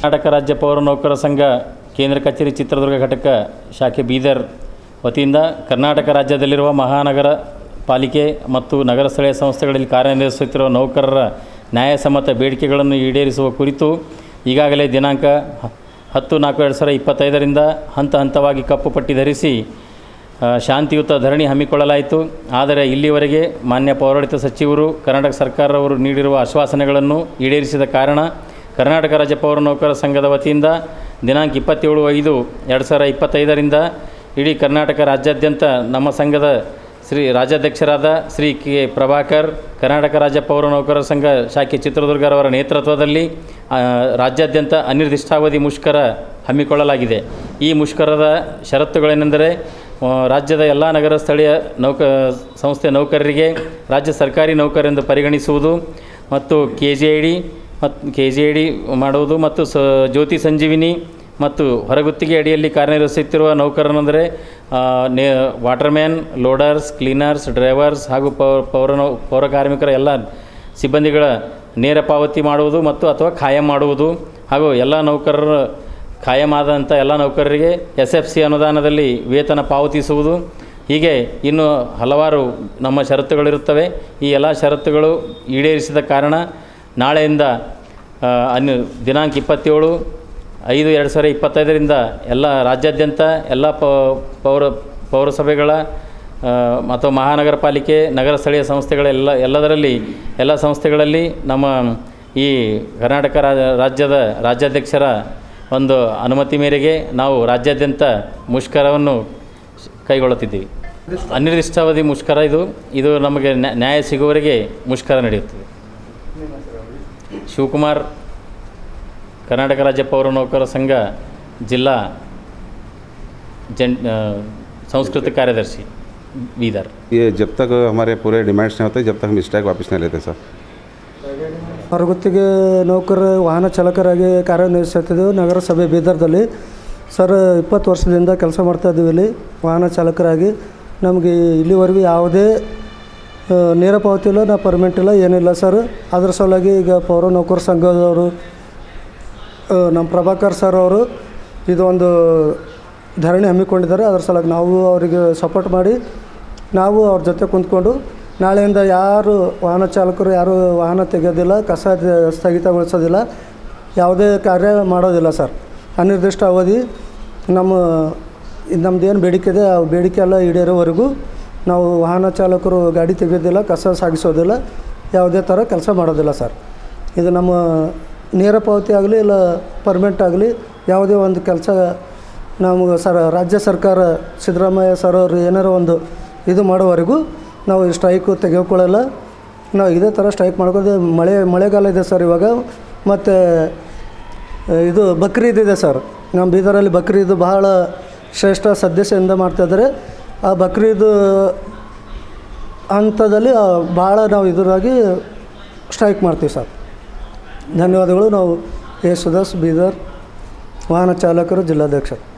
ಕರ್ನಾಟಕ ರಾಜ್ಯ ಪೌರ ನೌಕರ ಸಂಘ, ಕೇಂದ್ರ ಕಚೇರಿ ಚಿತ್ರದುರ್ಗ ಘಟಕ ಶಾಖೆ ಬೀದರ್ ವತಿಯಿಂದ ಕರ್ನಾಟಕ ರಾಜ್ಯದಲ್ಲಿರುವ ಮಹಾನಗರ ಪಾಲಿಕೆ ಮತ್ತು ನಗರ ಸ್ಥಳೀಯ ಸಂಸ್ಥೆಗಳಲ್ಲಿ ಕಾರ್ಯನಿರ್ವಹಿಸುತ್ತಿರುವ ನೌಕರರ ನ್ಯಾಯಸಮ್ಮತ ಬೇಡಿಕೆಗಳನ್ನು ಈಡೇರಿಸುವ ಕುರಿತು ಈಗಾಗಲೇ ದಿನಾಂಕ ಹತ್ತು ನಾಲ್ಕು ಎರಡು ಸಾವಿರದ ಇಪ್ಪತ್ತೈದರಿಂದ ಹಂತ ಹಂತವಾಗಿ ಕಪ್ಪು ಪಟ್ಟಿ ಧರಿಸಿ ಶಾಂತಿಯುತ ಧರಣಿ ಹಮ್ಮಿಕೊಳ್ಳಲಾಯಿತು. ಆದರೆ ಇಲ್ಲಿವರೆಗೆ ಮಾನ್ಯ ಪೌರಾಡಳಿತ ಸಚಿವರು ಕರ್ನಾಟಕ ಸರ್ಕಾರವರು ನೀಡಿರುವ ಆಶ್ವಾಸನೆಗಳನ್ನು ಈಡೇರಿಸಿದ ಕಾರಣ ಕರ್ನಾಟಕ ರಾಜ್ಯ ಪೌರ ನೌಕರ ಸಂಘದ ವತಿಯಿಂದ ದಿನಾಂಕ ಇಪ್ಪತ್ತೇಳು ಐದು ಎರಡು ಸಾವಿರ ಇಪ್ಪತ್ತೈದರಿಂದ ಇಡೀ ಕರ್ನಾಟಕ ರಾಜ್ಯಾದ್ಯಂತ ನಮ್ಮ ಸಂಘದ ಶ್ರೀ ರಾಜ್ಯಾಧ್ಯಕ್ಷರಾದ ಶ್ರೀ ಕೆ ಪ್ರಭಾಕರ್, ಕರ್ನಾಟಕ ರಾಜ್ಯ ಪೌರ ನೌಕರರ ಸಂಘ ಶಾಖೆ ಚಿತ್ರದುರ್ಗರವರ ನೇತೃತ್ವದಲ್ಲಿ ರಾಜ್ಯಾದ್ಯಂತ ಅನಿರ್ದಿಷ್ಟಾವಧಿ ಮುಷ್ಕರ ಹಮ್ಮಿಕೊಳ್ಳಲಾಗಿದೆ. ಈ ಮುಷ್ಕರದ ಷರತ್ತುಗಳೇನೆಂದರೆ ರಾಜ್ಯದ ಎಲ್ಲ ನಗರ ಸ್ಥಳೀಯ ನೌಕ ಸಂಸ್ಥೆ ನೌಕರರಿಗೆ ರಾಜ್ಯ ಸರ್ಕಾರಿ ನೌಕರೆಂದು ಪರಿಗಣಿಸುವುದು ಮತ್ತು ಕೆ ಜಿ ಐ ಡಿ ಮತ್ತು ಕೆ ಜಿ ಐ ಡಿ ಮಾಡುವುದು ಮತ್ತು ಸ ಜ್ಯೋತಿ ಸಂಜೀವಿನಿ ಮತ್ತು ಹೊರಗುತ್ತಿಗೆ ಅಡಿಯಲ್ಲಿ ಕಾರ್ಯನಿರ್ವಹಿಸುತ್ತಿರುವ ನೌಕರನೆಂದರೆ ಆ, ನೇ ವಾಟರ್ಮ್ಯಾನ್ ಲೋಡರ್ಸ್ ಕ್ಲೀನರ್ಸ್ ಡ್ರೈವರ್ಸ್ ಹಾಗೂ ಪೌರ ನೌ ಪೌರ ಕಾರ್ಮಿಕರ ಎಲ್ಲ ಸಿಬ್ಬಂದಿಗಳ ನೇರ ಪಾವತಿ ಮಾಡುವುದು ಮತ್ತು ಅಥವಾ ಖಾಯಂ ಮಾಡುವುದು ಹಾಗೂ ಎಲ್ಲ ನೌಕರರ ಖಾಯಂ ಆದಂಥ ಎಲ್ಲ ನೌಕರರಿಗೆ ಎಸ್ ಎಫ್ ಸಿ ಅನುದಾನದಲ್ಲಿ ವೇತನ ಪಾವತಿಸುವುದು. ಹೀಗೆ ಇನ್ನು ಹಲವಾರು ನಮ್ಮ ಷರತ್ತುಗಳಿರುತ್ತವೆ. ಈ ಎಲ್ಲ ಷರತ್ತುಗಳು ಈಡೇರಿಸಿದ ಕಾರಣ ನಾಳೆಯಿಂದ ಅನ್ಯ ದಿನಾಂಕ ಇಪ್ಪತ್ತೇಳು, ಐದು, ಎರಡು ಸಾವಿರ ಇಪ್ಪತ್ತೈದರಿಂದ ಎಲ್ಲ ರಾಜ್ಯಾದ್ಯಂತ ಎಲ್ಲ ಪೌರ, ಪೌರಸಭೆಗಳ ಅಥವಾ ಮಹಾನಗರ ಪಾಲಿಕೆ ನಗರ ಸ್ಥಳೀಯ ಸಂಸ್ಥೆಗಳೆಲ್ಲ ಎಲ್ಲದರಲ್ಲಿ, ಎಲ್ಲ ಸಂಸ್ಥೆಗಳಲ್ಲಿ ನಮ್ಮ ಈ ಕರ್ನಾಟಕ ರಾಜ್ಯದ ರಾಜ್ಯಾಧ್ಯಕ್ಷರ ಒಂದು ಅನುಮತಿ ಮೇರೆಗೆ ನಾವು ರಾಜ್ಯಾದ್ಯಂತ ಮುಷ್ಕರವನ್ನು ಕೈಗೊಳ್ಳುತ್ತಿದ್ದೀವಿ. ಅನಿರ್ದಿಷ್ಟಾವಧಿ ಮುಷ್ಕರ ಇದು ಇದು ನಮಗೆ ನ್ಯಾ- ನ್ಯಾಯ ಸಿಗುವವರೆಗೆ ಮುಷ್ಕರ ನಡೆಯುತ್ತದೆ. ಶಿವಕುಮಾರ್ ಕರ್ನಾಟಕ ರಾಜ್ಯ ಪೌರ ನೌಕರ ಸಂಘ ಜಿಲ್ಲಾ ಜನ್ ಆ, ಸಂಸ್ಕೃತಿ ಕಾರ್ಯದರ್ಶಿ ಬೀದರ್ ये जब तक हमारे पूरे डिमांड्स नहीं होते जब तक हम स्ट्राइक वापस नहीं लेते सर ಹೊರಗುತ್ತಿಗೆ ನೌಕರ ವಾಹನ ಚಾಲಕರಾಗಿ ಕಾರ್ಯನಿರ್ವಹಿಸುತ್ತಿದ್ದೆವು ನಗರಸಭೆ ಬೀದರ್ದಲ್ಲಿ ಸರ್ ಇಪ್ಪತ್ತು ವರ್ಷದಿಂದ ಕೆಲಸ ಮಾಡ್ತಾ ಇದ್ದೀವಿ ಇಲ್ಲಿ ವಾಹನ ಚಾಲಕರಾಗಿ ನಮಗೆ ಇಲ್ಲಿವರೆಗೂ ಯಾವುದೇ ಆ, ನೇರ ಪಾವತಿ ಇಲ್ಲ, ನಾ ಪರ್ಮೆಂಟ್ ಇಲ್ಲ, ಏನಿಲ್ಲ ಸರ್ ಅದ್ರ ಸಲುವಾಗಿ ಈಗ ಪೌರ ನೌಕರ ಸಂಘದವರು ನಮ್ಮ ಪ್ರಭಾಕರ್ ಸರ್ ಅವರು ಇದೊಂದು ಧರಣಿ ಹಮ್ಮಿಕೊಂಡಿದ್ದಾರೆ. ಅದ್ರ ಸಲುವಾಗಿ ನಾವು ಅವರಿಗೆ ಸಪೋರ್ಟ್ ಮಾಡಿ, ನಾವು ಅವ್ರ ಜೊತೆ ಕುಂತ್ಕೊಂಡು, ನಾಳೆಯಿಂದ ಯಾರು ವಾಹನ ಚಾಲಕರು, ಯಾರು ವಾಹನ ತೆಗೆಯೋದಿಲ್ಲ ಕಸ ಸ್ಥಗಿತಗೊಳಿಸೋದಿಲ್ಲ, ಯಾವುದೇ ಕಾರ್ಯ ಮಾಡೋದಿಲ್ಲ ಸರ್ ಅನಿರ್ದಿಷ್ಟ ಅವಧಿ ನಮ್ಮ ನಮ್ಮದೇನು ಬೇಡಿಕೆ ಇದೆ, ಆ ಬೇಡಿಕೆ ಎಲ್ಲ ಈಡೇರೋವರೆಗೂ ನಾವು ವಾಹನ ಚಾಲಕರು ಗಾಡಿ ತೆಗೆಯೋದಿಲ್ಲ, ಕಸ ಸಾಗಿಸೋದಿಲ್ಲ, ಯಾವುದೇ ಥರ ಕೆಲಸ ಮಾಡೋದಿಲ್ಲ ಸರ್. ಇದು ನಮ್ಮ ನೇರ ಪಾವತಿ ಆಗಲಿ ಇಲ್ಲ ಪರ್ಮೆಂಟ್ ಆಗಲಿ, ಯಾವುದೇ ಒಂದು ಕೆಲಸ ನಮಗೆ ಸರ್, ರಾಜ್ಯ ಸರ್ಕಾರ ಸಿದ್ದರಾಮಯ್ಯ ಸರ್ ಅವರು ಏನಾರು ಒಂದು ಇದು ಮಾಡೋವರೆಗೂ ನಾವು ಸ್ಟ್ರೈಕು ತೆಗೆದುಕೊಳ್ಳಲ್ಲ. ನಾವು ಇದೇ ಥರ ಸ್ಟ್ರೈಕ್ ಮಾಡ್ಕೊಂಡು ಮಳೆ, ಮಳೆಗಾಲ ಇದೆ ಸರ್ ಇವಾಗ. ಮತ್ತು ಇದು ಬಕ್ರೀದ್ ಇದೆ ಸರ್. ನಮ್ಮ ಬೀದರಲ್ಲಿ ಬಕ್ರೀದ್ ಬಹಳ ಶ್ರೇಷ್ಠ ಸದಸ್ಯದಿಂದ ಮಾಡ್ತಾಯಿದ್ದಾರೆ ಆ ಬಕ್ರೀದ್ ಹಂತದಲ್ಲಿ ಭಾಳ ನಾವು ಇದರಾಗಿ ಸ್ಟ್ರೈಕ್ ಮಾಡ್ತೀವಿ ಸರ್. ಧನ್ಯವಾದಗಳು. ನಾವು ಎ ಸುಧಾಸ್ ಬೀದರ್ ವಾಹನ ಚಾಲಕರು, ಜಿಲ್ಲಾಧ್ಯಕ್ಷರು.